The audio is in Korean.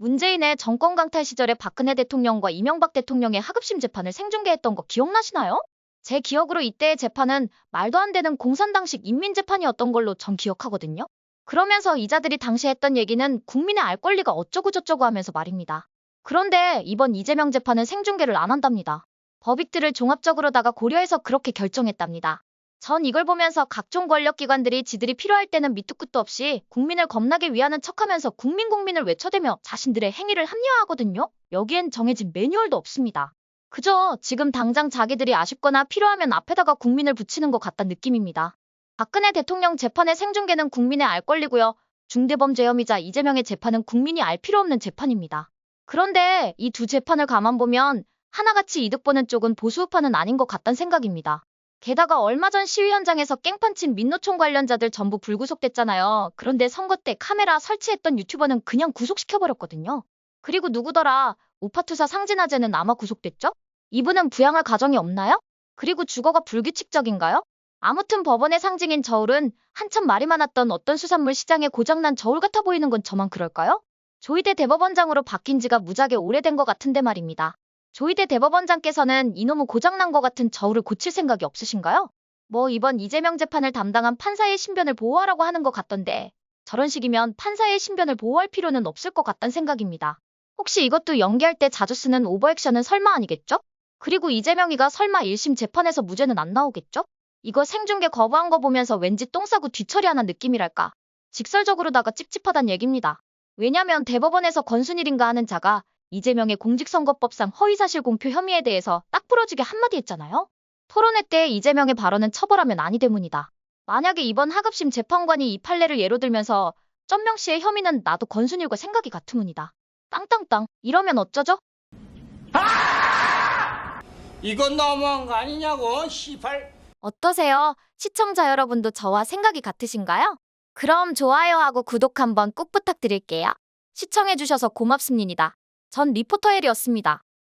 오ਨ라인에 정권 강탈 시절에 박근혜 대통령과 이명박 대통령의 하급심 재판을 생중계했던 거 기억나시나요? 제 기억으로 이때의 재판은 말도 안 되는 공산당식 인민재판이었던 걸로 전 기억하거든요. 그러면서 이자들이 당시 했던 얘기는 국민의 알 권리가 어쩌고저쩌고 하면서 말입니다. 그런데 이번 이재명 재판은 생중계를 안 한답니다. 법익들을 종합적으로다가 고려해서 그렇게 결정했답니다. 전 이걸 보면서 각종 권력기관들이 지들이 필요할 때는 밑도 끝도 없이 국민을 겁나게 위하는 척하면서 국민 국민을 외쳐대며 자신들의 행위를 합리화하거든요. 여기엔 정해진 매뉴얼도 없습니다. 그저 지금 당장 자기들이 아쉽거나 필요하면 앞에다가 국민을 붙이는 것 같다는 느낌입니다. 박근혜 대통령 재판의 생중계는 국민의 알 권리고요. 중대범죄 혐의자 이재명의 재판은 국민이 알 필요 없는 재판입니다. 그런데 이 두 재판을 가만 보면 하나같이 이득 보는 쪽은 보수우파는 아닌 것 같다는 생각입니다. 게다가 얼마 전 시위 현장에서 깽판 친 민노총 관련자들 전부 불구속됐잖아요. 그런데 선거 때 카메라 설치했던 유튜버는 그냥 구속시켜버렸거든요. 그리고 누구더라? 우파투사 상진아재는 아마 구속됐죠? 이분은 부양할 가정이 없나요? 그리고 주거가 불규칙적인가요? 아무튼 법원의 상징인 저울은 한참 말이 많았던 어떤 수산물 시장에 고장난 저울 같아 보이는 건 저만 그럴까요? 조희대 대법원장으로 바뀐 지가 무지하게 오래된 것 같은데 말입니다. 조희대 대법원장께서는 이놈의 고장난 것 같은 저울을 고칠 생각이 없으신가요? 뭐 이번 이재명 재판을 담당한 판사의 신변을 보호하라고 하는 것 같던데 저런 식이면 판사의 신변을 보호할 필요는 없을 것 같단 생각입니다. 혹시 이것도 연기할 때 자주 쓰는 오버액션은 설마 아니겠죠? 그리고 이재명이가 설마 1심 재판에서 무죄는 안 나오겠죠? 이거 생중계 거부한 거 보면서 왠지 똥 싸고 뒤처리하는 느낌이랄까. 직설적으로다가 찝찝하단 얘기입니다. 왜냐면 대법원에서 권순일인가 하는 자가 이재명의 공직선거법상 허위사실 공표 혐의에 대해서 딱 부러지게 한마디 했잖아요. 토론회 때 이재명의 발언은 처벌하면 아니 때문이다. 만약에 이번 하급심 재판관이 이 판례를 예로 들면서 쩐명 씨의 혐의는 나도 권순일과 생각이 같으문이다. 땅땅땅 이러면 어쩌죠? 이건 너무한 거 아니냐고, 시발. 어떠세요? 시청자 여러분도 저와 생각이 같으신가요? 그럼 좋아요하고 구독 한번 꼭 부탁드릴게요. 시청해주셔서 고맙습니다. 전 리포터 헬이었습니다.